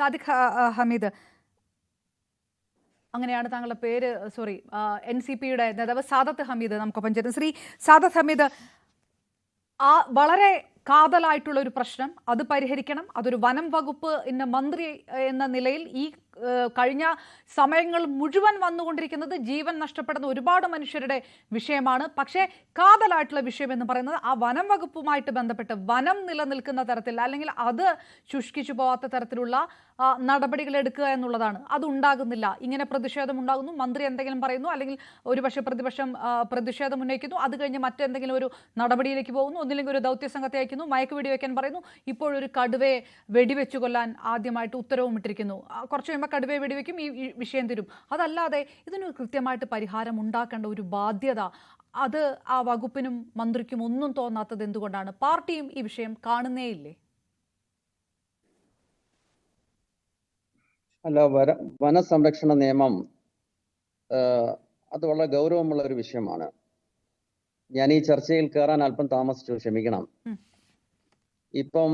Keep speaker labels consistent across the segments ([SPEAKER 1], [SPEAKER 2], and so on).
[SPEAKER 1] സാദിഖ് ഹമീദ്. അങ്ങനെയാണ് താങ്കളുടെ പേര് സോറി എൻ സി പിയുടെ നേതാവ് സാദത്ത് ഹമീദ് നമുക്കൊപ്പം ചേരുന്നു ശ്രീ സാദത്ത് ഹമീദ് ആ വളരെ കാതലായിട്ടുള്ള ഒരു പ്രശ്നം. അത് പരിഹരിക്കണം. അതൊരു വനം വകുപ്പ് ഇന്ന മന്ത്രി എന്ന നിലയിൽ ഈ കഴിഞ്ഞ സമയങ്ങൾ മുഴുവൻ വന്നുകൊണ്ടിരിക്കുന്നത് ജീവൻ നഷ്ടപ്പെടുന്ന ഒരുപാട് മനുഷ്യരുടെ വിഷയമാണ്. പക്ഷേ കാതലായിട്ടുള്ള വിഷയം എന്ന് പറയുന്നത് ആ വനം വകുപ്പുമായിട്ട് ബന്ധപ്പെട്ട് വനം നിലനിൽക്കുന്ന തരത്തിൽ അല്ലെങ്കിൽ അത് ശുഷ്കിച്ചു പോവാത്ത തരത്തിലുള്ള നടപടികൾ എടുക്കുക എന്നുള്ളതാണ്. അതുണ്ടാകുന്നില്ല ഇങ്ങനെ പ്രതിഷേധം ഉണ്ടാകുന്നു. മന്ത്രി എന്തെങ്കിലും പറയുന്നു അല്ലെങ്കിൽ ഒരുപക്ഷെ പ്രതിപക്ഷം പ്രതിഷേധം ഉന്നയിക്കുന്നു. അത് കഴിഞ്ഞ് മറ്റെന്തെങ്കിലും ഒരു നടപടിയിലേക്ക് പോകുന്നു. ഒന്നില്ലെങ്കിൽ ഒരു ദൗത്യ സംഘത്തെ അയക്കുന്നു. മയക്ക് വെടിവെക്കാൻ പറയുന്നു. ഇപ്പോഴൊരു കടുവയെ വെടിവെച്ചു കൊല്ലാൻ ആദ്യമായിട്ട് ഉത്തരവും ഇട്ടിരിക്കുന്നു കുറച്ച് കഴിയുമ്പോൾ കടുവയെ വെടിവെക്കും ഈ വിഷയം തരും. അതല്ലാതെ ഇതിനൊരു കൃത്യമായിട്ട് പരിഹാരം ഉണ്ടാക്കേണ്ട ഒരു ബാധ്യത അത് ആ വകുപ്പിനും മന്ത്രിക്കും ഒന്നും തോന്നാത്തത് എന്തുകൊണ്ടാണ്? പാർട്ടിയും ഈ വിഷയം കാണുന്നേയില്ലേ?
[SPEAKER 2] അല്ല വന വനസംരക്ഷണ നിയമം അത് വളരെ ഗൗരവമുള്ള ഒരു വിഷയമാണ്. ഞാൻ ഈ ചർച്ചയിൽ കയറാൻ അല്പം താമസിച്ചു ക്ഷമിക്കണം. ഇപ്പം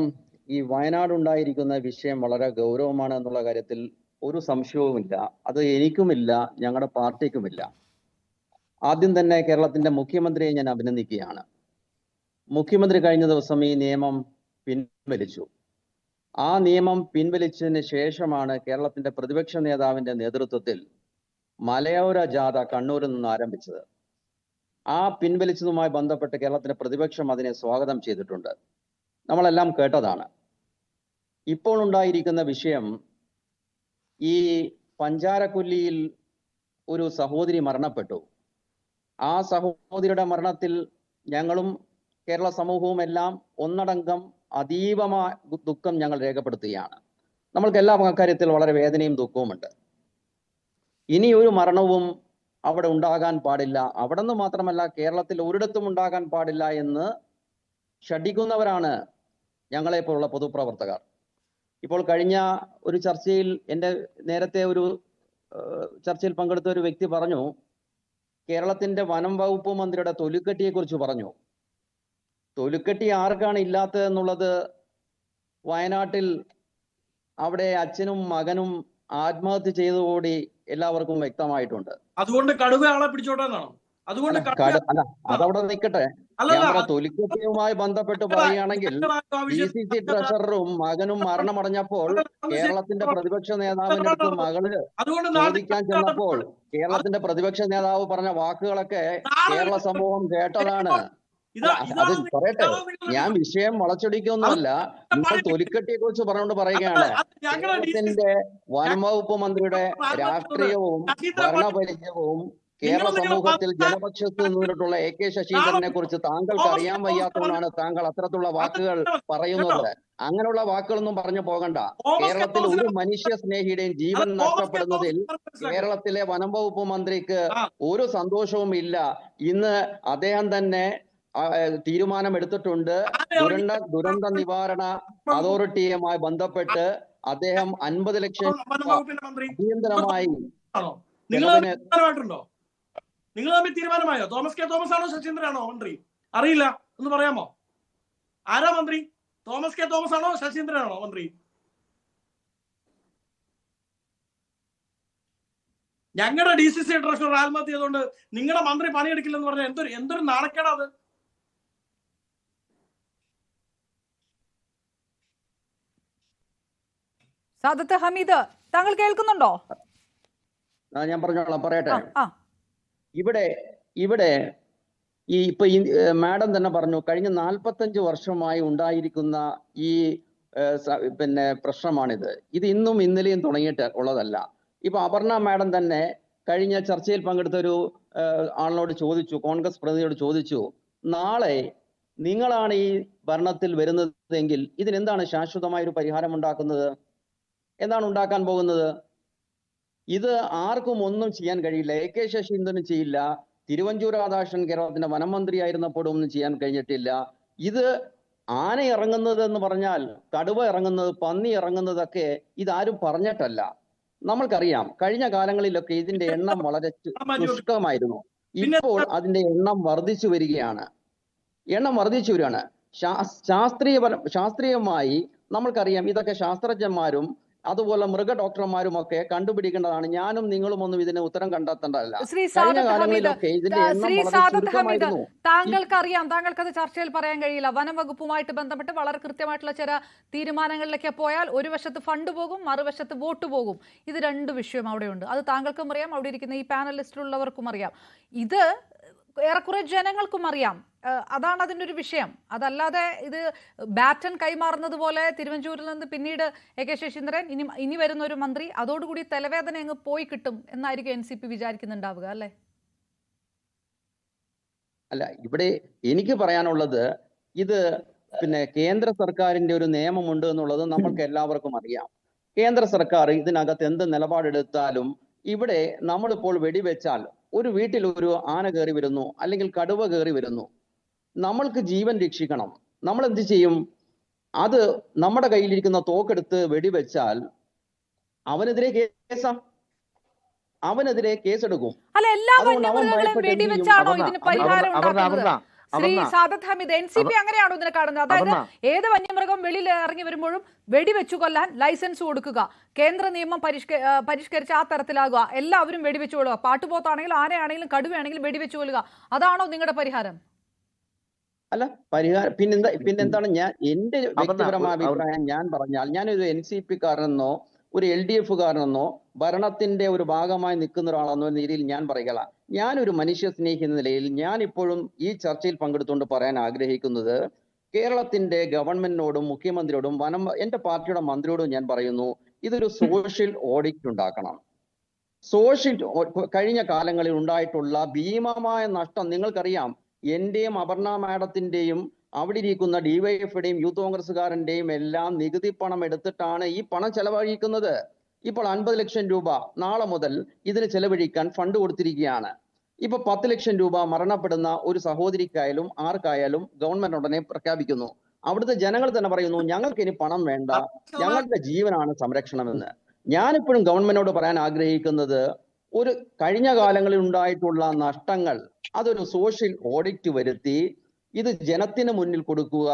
[SPEAKER 2] ഈ വയനാട് ഉണ്ടായിരിക്കുന്ന വിഷയം വളരെ ഗൗരവമാണ് എന്നുള്ള കാര്യത്തിൽ ഒരു സംശയവുമില്ല. അത് എനിക്കുമില്ല ഞങ്ങളുടെ പാർട്ടിക്കുമില്ല. ആദ്യം തന്നെ കേരളത്തിന്റെ മുഖ്യമന്ത്രിയെ ഞാൻ അഭിനന്ദിക്കുകയാണ്. മുഖ്യമന്ത്രി കഴിഞ്ഞ ദിവസം ഈ നിയമം പിൻവലിച്ചു. ആ നിയമം പിൻവലിച്ചതിന് ശേഷമാണ് കേരളത്തിന്റെ പ്രതിപക്ഷ നേതാവിന്റെ നേതൃത്വത്തിൽ മലയോര ജാഥ കണ്ണൂരിൽ നിന്ന് ആരംഭിച്ചത്. ആ പിൻവലിച്ചതുമായി ബന്ധപ്പെട്ട് കേരളത്തിന്റെ പ്രതിപക്ഷം അതിനെ സ്വാഗതം ചെയ്തിട്ടുണ്ട്. നമ്മളെല്ലാം കേട്ടതാണ്. ഇപ്പോൾ ഉണ്ടായിരിക്കുന്ന വിഷയം ഈ പഞ്ചാരക്കൊല്ലിയിൽ ഒരു സഹോദരി മരണപ്പെട്ടു. ആ സഹോദരിയുടെ മരണത്തിൽ ഞങ്ങളും കേരള സമൂഹവും എല്ലാം ഒന്നടങ്കം അതീവമായ ദുഃഖം ഞങ്ങൾ രേഖപ്പെടുത്തുകയാണ്. നമ്മൾക്ക് എല്ലാ കാര്യത്തിൽ വളരെ വേദനയും ദുഃഖവുമുണ്ട്. ഇനി ഒരു മരണവും അവിടെ ഉണ്ടാകാൻ പാടില്ല. അവിടെ നിന്ന് മാത്രമല്ല കേരളത്തിൽ ഒരിടത്തും ഉണ്ടാകാൻ പാടില്ല എന്ന് ഷടിക്കുന്നവരാണ് ഞങ്ങളെപ്പോലുള്ള പൊതുപ്രവർത്തകർ. ഇപ്പോൾ കഴിഞ്ഞ ഒരു ചർച്ചയിൽ എന്റെ നേരത്തെ ഒരു ചർച്ചയിൽ പങ്കെടുത്ത ഒരു വ്യക്തി പറഞ്ഞു കേരളത്തിന്റെ വനം വകുപ്പ് മന്ത്രിയുടെ തൊലിക്കെട്ടിയെ കുറിച്ച് പറഞ്ഞു. തൊലിക്കെട്ടി ആർക്കാണ് ഇല്ലാത്തതെന്നുള്ളത് വയനാട്ടിൽ അവിടെ അച്ഛനും മകനും ആത്മഹത്യ ചെയ്തുകൂടി എല്ലാവർക്കും വ്യക്തമായിട്ടുണ്ട്.
[SPEAKER 3] അതുകൊണ്ട് കടുവ ആളെ പിടിച്ചോട്ടാന്നാണോ അതുകൊണ്ട്
[SPEAKER 2] അതവിടെ നിൽക്കട്ടെ. തൊലിക്കുമായി ബന്ധപ്പെട്ട് പറയുകയാണെങ്കിൽ ഡി
[SPEAKER 3] വിഷയം-
[SPEAKER 2] സി സി ട്രഷററും മകനും മരണമടഞ്ഞപ്പോൾ കേരളത്തിന്റെ പ്രതിപക്ഷ നേതാവിന്റെ അടുത്ത്
[SPEAKER 3] മകൾ
[SPEAKER 2] ചോദിക്കാൻ ചെന്നപ്പോൾ കേരളത്തിന്റെ പ്രതിപക്ഷ നേതാവ് പറഞ്ഞ വാക്കുകളൊക്കെ കേരള സമൂഹം കേട്ടതാണ്. അത് പറയട്ടെ. ഞാൻ വിഷയം വളച്ചൊടിക്കൊന്നുമല്ല നിങ്ങൾ തൊലിക്കെട്ടിയെ കുറിച്ച് പറഞ്ഞുകൊണ്ട് പറയുകയാണ്. കേരളത്തിന്റെ വനം വകുപ്പ് മന്ത്രിയുടെ രാഷ്ട്രീയവും ഭരണപരിചയവും കേരള സമൂഹത്തിൽ ജനപക്ഷത്ത് നിന്നിട്ടുള്ള എ കെ ശശീന്ദ്രനെ കുറിച്ച് താങ്കൾക്ക് അറിയാൻ വയ്യാത്തതുകൊണ്ടാണ് താങ്കൾ അത്തരത്തിലുള്ള വാക്കുകൾ പറയുന്നത്. അങ്ങനെയുള്ള വാക്കുകളൊന്നും പറഞ്ഞു പോകണ്ട. കേരളത്തിൽ ഒരു മനുഷ്യ സ്നേഹിയുടെയും ജീവൻ നഷ്ടപ്പെടുന്നതിൽ കേരളത്തിലെ വനം വകുപ്പ് മന്ത്രിക്ക് ഒരു സന്തോഷവും ഇല്ല. ഇന്ന് അദ്ദേഹം തന്നെ ആ, തീരുമാനം എടുത്തിട്ടുണ്ട് ദുരന്ത ദുരന്ത നിവാരണ അതോറിറ്റിയുമായി ബന്ധപ്പെട്ട് അദ്ദേഹം അൻപത് ലക്ഷം അടിയന്തരമായി
[SPEAKER 3] ആണോ? നിങ്ങൾ തമ്മിൽ തീരുമാനമായോ? തോമസ് കെ തോമസ് ആണോ ശശീന്ദ്രനാണോ? മന്ത്രി അറിയില്ല. ഒന്ന് പറയാമോ? ആരാ മന്ത്രി? തോമസ് കെ തോമസ് ആണോ ശശീന്ദ്രനാണോ മന്ത്രി? ഞങ്ങളുടെ ഡി സി സി ട്രഷറർ ആത്മഹത്യ ചെയ്തുകൊണ്ട് നിങ്ങളുടെ മന്ത്രി പണിയെടുക്കില്ലെന്ന് പറഞ്ഞാൽ എന്തൊരു എന്തൊരു നാണക്കേടാ അത്?
[SPEAKER 1] സാദത്ത് ഹമീദ് താങ്കൾ കേൾക്കുന്നുണ്ടോ?
[SPEAKER 2] ഞാൻ പറഞ്ഞോളാം. പറയട്ടെ. ഇവിടെ ഇവിടെ ഈ ഇപ്പൊ ഈ മാഡം തന്നെ പറഞ്ഞു കഴിഞ്ഞ നാൽപ്പത്തഞ്ച് വർഷമായി ഉണ്ടായിരിക്കുന്ന ഈ പിന്നെ പ്രശ്നമാണിത്. ഇത് ഇന്നും ഇന്നലെയും തുടങ്ങിയിട്ട് ഉള്ളതല്ല. ഇപ്പൊ അപർണ മാഡം തന്നെ കഴിഞ്ഞ ചർച്ചയിൽ പങ്കെടുത്ത ഒരു ആളിനോട് ചോദിച്ചു കോൺഗ്രസ് പ്രതിനിധിയോട് ചോദിച്ചു നാളെ നിങ്ങളാണ് ഈ ഭരണത്തിൽ വരുന്നതെങ്കിൽ ഇതിനെന്താണ് ശാശ്വതമായ ഒരു പരിഹാരം ഉണ്ടാക്കുന്നത്? എന്താണ് ഉണ്ടാക്കാൻ പോകുന്നത്? ഇത് ആർക്കും ഒന്നും ചെയ്യാൻ കഴിയില്ല. എ കെ ശശീന്ദ്രനും ചെയ്യില്ല. തിരുവഞ്ചൂർ രാധാകൃഷ്ണൻ കേരളത്തിന്റെ വനമന്ത്രി ആയിരുന്നപ്പോഴും ഒന്നും ചെയ്യാൻ കഴിഞ്ഞിട്ടില്ല. ഇത് ആന ഇറങ്ങുന്നത് എന്ന് പറഞ്ഞാൽ കടുവ ഇറങ്ങുന്നത് പന്നി ഇറങ്ങുന്നതൊക്കെ ഇതാരും പറഞ്ഞിട്ടല്ല. നമ്മൾക്കറിയാം കഴിഞ്ഞ കാലങ്ങളിലൊക്കെ ഇതിന്റെ എണ്ണം വളരെ ശുഷ്കമായിരുന്നു. ഇപ്പോൾ അതിന്റെ എണ്ണം വർദ്ധിച്ചു വരികയാണ്. എണ്ണം വർദ്ധിച്ചു വരികയാണ്. ശാസ്- ശാസ്ത്രീയപരം ശാസ്ത്രീയമായി നമ്മൾക്കറിയാം ഇതൊക്കെ ശാസ്ത്രജ്ഞന്മാരും അതുപോലെ മൃഗ ഡോക്ടർമാരും ഒക്കെ കണ്ടുപിടിക്കേണ്ടതാണ്. ഞാനും നിങ്ങളും ഒന്നും ഇതിന് ഉത്തരം കണ്ടെത്തേണ്ടതല്ല.
[SPEAKER 1] ശ്രീ സാദത്ത് ഹമീദ് താങ്കൾക്ക് അറിയാം താങ്കൾക്ക് അത് ചർച്ചയിൽ പറയാൻ കഴിയില്ല. വനം വകുപ്പുമായിട്ട് ബന്ധപ്പെട്ട് വളരെ കൃത്യമായിട്ടുള്ള ചില തീരുമാനങ്ങളിലൊക്കെ പോയാൽ ഒരു വശത്ത് ഫണ്ട് പോകും മറുവശത്ത് വോട്ട് പോകും. ഇത് രണ്ട് വിഷയം അവിടെയുണ്ട്. അത് താങ്കൾക്കും അറിയാം അവിടെ ഇരിക്കുന്ന ഈ പാനലിസ്റ്റിലുള്ളവർക്കും അറിയാം. ഇത് ഏറെക്കുറെ ജനങ്ങൾക്കും അറിയാം. അതാണ് അതിന്റെ ഒരു വിഷയം. അതല്ലാതെ ഇത് ബാറ്റൺ കൈമാറുന്നത് പോലെ തിരുവഞ്ചൂരിൽ നിന്ന് പിന്നീട് എ കെ ശശീന്ദ്രൻ ഇനി ഇനി വരുന്ന ഒരു മന്ത്രി അതോടുകൂടി തലവേദന അങ്ങ് പോയി കിട്ടും എന്നായിരിക്കും എൻ സി പി വിചാരിക്കുന്നുണ്ടാവുക അല്ലേ?
[SPEAKER 2] അല്ല ഇവിടെ എനിക്ക് പറയാനുള്ളത് ഇത് പിന്നെ കേന്ദ്ര സർക്കാരിന്റെ ഒരു നിയമമുണ്ട് എന്നുള്ളത് നമ്മൾക്ക് എല്ലാവർക്കും അറിയാം. കേന്ദ്ര സർക്കാർ ഇതിനകത്ത് എന്ത് നിലപാടെടുത്താലും ഇവിടെ നമ്മളിപ്പോൾ വെടിവെച്ചാൽ ഒരു വീട്ടിൽ ഒരു ആന കയറി വരുന്നു അല്ലെങ്കിൽ കടുവ കയറി വരുന്നു. നമ്മൾക്ക് ജീവൻ രക്ഷിക്കണം. നമ്മൾ എന്ത് ചെയ്യും? അത് നമ്മുടെ കയ്യിലിരിക്കുന്ന തോക്കെടുത്ത് വെടിവെച്ചാൽ അവനെതിരെ കേസാ. അവനെതിരെ കേസെടുക്കും.
[SPEAKER 1] അല്ല എല്ലാ വന്യമൃഗങ്ങളെയും? വെടിവെച്ചാണോ ഇതിന് പരിഹാരം ഉണ്ടാക്കുന്നത്? Shri Sadath Hameed N C P അങ്ങനെയാണോ ഇതിനെ കാണുന്നത്? അതായത് ഏത് വന്യമൃഗം വെളിയിൽ ഇറങ്ങി വരുമ്പോഴും വെടിവെച്ചു കൊല്ലാൻ ലൈസൻസ് കൊടുക്കുക. കേന്ദ്ര നിയമം പരിഷ്കരിച്ച് ആ തരത്തിലാകുക. എല്ലാവരും വെടിവെച്ചു കൊള്ളുക. പാട്ടുപോത്താണെങ്കിലും ആനയാണെങ്കിലും കടുവയാണെങ്കിലും വെടിവെച്ചു കൊല്ലുക. അതാണോ നിങ്ങളുടെ പരിഹാരം?
[SPEAKER 2] അല്ല പരിഹാരം പിന്നെന്താ പിന്നെന്താണ് ഞാൻ എന്റെ വ്യക്തിപരമായ അഭിപ്രായം ഞാൻ പറഞ്ഞാൽ ഞാനൊരു എൻ സി പി കാരനെന്നോ ഒരു എൽ ഡി എഫ് കാരനെന്നോ ഭരണത്തിന്റെ ഒരു ഭാഗമായി നിൽക്കുന്ന ഒരാളെന്നോ രീതിയിൽ ഞാൻ പറയുക ഞാനൊരു മനുഷ്യ സ്നേഹി എന്ന നിലയിൽ ഞാൻ ഇപ്പോഴും ഈ ചർച്ചയിൽ പങ്കെടുത്തുകൊണ്ട് പറയാൻ ആഗ്രഹിക്കുന്നത് കേരളത്തിന്റെ ഗവൺമെന്റിനോടും മുഖ്യമന്ത്രിയോടും വനം എന്റെ പാർട്ടിയുടെ മന്ത്രിയോടും ഞാൻ പറയുന്നു ഇതൊരു സോഷ്യൽ ഓഡിറ്റ് ഉണ്ടാക്കണം. സോഷ്യൽ കഴിഞ്ഞ കാലങ്ങളിൽ ഉണ്ടായിട്ടുള്ള ഭീമമായ നഷ്ടം നിങ്ങൾക്കറിയാം. എന്റെയും അപർണ മാഡത്തിന്റെയും അവിടെ ഇരിക്കുന്ന ഡിവൈഎഫിന്റെയും യൂത്ത് കോൺഗ്രസ്സുകാരന്റെയും എല്ലാം നികുതി പണം എടുത്തിട്ടാണ് ഈ പണം ചെലവഴിക്കുന്നത്. ഇപ്പോൾ അൻപത് ലക്ഷം രൂപ നാളെ മുതൽ ഇതിന് ചെലവഴിക്കാൻ ഫണ്ട് കൊടുത്തിരിക്കുകയാണ്. ഇപ്പൊ പത്ത് ലക്ഷം രൂപ മരണപ്പെടുന്ന ഒരു സഹോദരിക്കായാലും ആർക്കായാലും ഗവൺമെന്റ് ഉടനെ പ്രഖ്യാപിക്കുന്നു. അവിടുത്തെ ജനങ്ങൾ തന്നെ പറയുന്നു ഞങ്ങൾക്ക് ഇനി പണം വേണ്ട. ഞങ്ങളുടെ ജീവനാണ് സംരക്ഷണമെന്ന്. ഞാനിപ്പോഴും ഗവൺമെന്റിനോട് പറയാൻ ആഗ്രഹിക്കുന്നത് ഒരു കഴിഞ്ഞ കാലങ്ങളിൽ ഉണ്ടായിട്ടുള്ള നഷ്ടങ്ങൾ അതൊരു സോഷ്യൽ ഓഡിറ്റ് വരുത്തി ഇത് ജനത്തിന് മുന്നിൽ കൊടുക്കുക.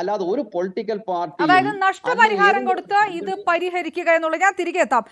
[SPEAKER 2] അല്ലാതെ ഒരു പൊളിറ്റിക്കൽ പാർട്ടി
[SPEAKER 1] അതായത് നഷ്ടപരിഹാരം കൊടുത്ത് ഇത് പരിഹരിക്കുക എന്നുള്ളത് ഞാൻ തിരികെ എത്താം.